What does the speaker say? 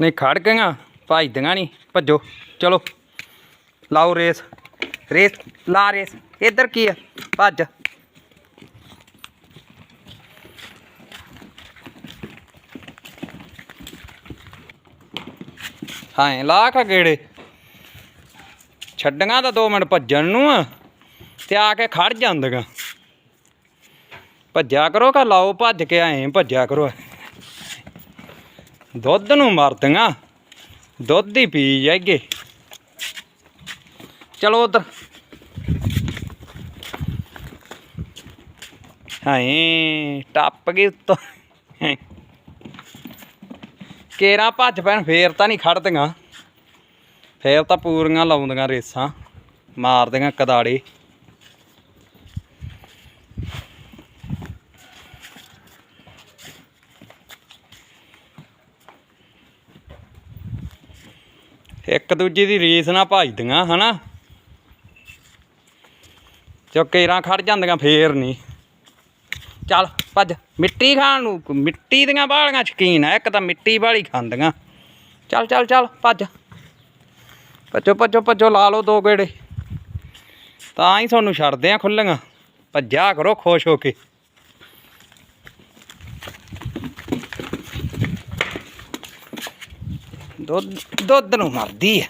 ਨਹੀਂ, ਖੜ ਗਈਆਂ। ਭੱਜਦੀਆਂ ਨਹੀਂ ਭੱਜੋ। ਚਲੋ। ਲਾਓ ਰੇਸ। ਰੇਸ, ਲਾ ਰੇਸ। ਇੱਧਰ ਕੀ ਆ? ਭੱਜ। ਹਾਂ ਲਾ ਕਾ ਗੇੜੇ। ਛੱਡੀਆਂ ਤਾਂ 2 ਮਿੰਟ ਭੱਜਣ ਨੂੰ ਆ, ਤੇ ਆ ਕੇ ਖੜ ਜਾਂਦੀਆਂ। ਭੱਜਿਆ ਕਰੋ ਕਾ ਲਾਓ, ਭੱਜ ਕੇ ਆਏ ਭੱਜਿਆ ਕਰੋ। ਦੁੱਧ ਨੂੰ ਮਰਦੀਆਂ ਦੁੱਧ ਹੀ ਪੀ ਜਾਈਏ। ਚਲੋ ਉਧਰ। ਹਾਏ, ਟੱਪ ਗਈ ਉੱਤੋਂ। ਕੇਰਾ ਭੱਜ ਪੈਣ, ਫੇਰ ਤਾਂ ਨਹੀਂ ਖੜਦੀਆਂ ਫੇਰ ਤਾਂ ਪੂਰੀਆਂ ਲਾਉਂਦੀਆਂ ਰੇਸਾਂ। ਮਾਰਦੀਆਂ ਕਦਾੜੇ। ਇੱਕ ਦੂਜੇ ਦੀ ਰੀਸ ਨਾ ਭਜਦੀਆਂ ਹਨਾ? ਜੋ ਕੇਰਾਂ ਖੜ ਜਾਂਦੀਆਂ, ਫੇਰ ਨਹੀਂ ਚੱਲ, ਭੱਜ। ਮਿੱਟੀ ਖਾਣ ਨੂੰ, ਮਿੱਟੀ ਦੀਆਂ ਬਾਲੀਆਂ ਸ਼ਕੀਨ ਆ, ਇੱਕ ਤਾਂ ਮਿੱਟੀ ਵਾਲੀ ਖਾਂਦੀਆਂ। ਚੱਲ ਚੱਲ ਚੱਲ, ਭੱਜ। ਭੱਜੋ ਭੱਜੋ ਭੱਜੋ, ਲਾ ਲਓ ਦੋ ਗੇੜੇ। ਤਾਂ ਹੀ ਤੁਹਾਨੂੰ ਛੱਡਦੇ ਆ ਖੁੱਲੀਆਂ ਭੱਜਿਆ ਕਰੋ, ਖੁਸ਼ ਹੋ ਕੇ। ਦੁੱਧ ਦੁੱਧ ਨੂੰ ਮਰਦੀ ਆ।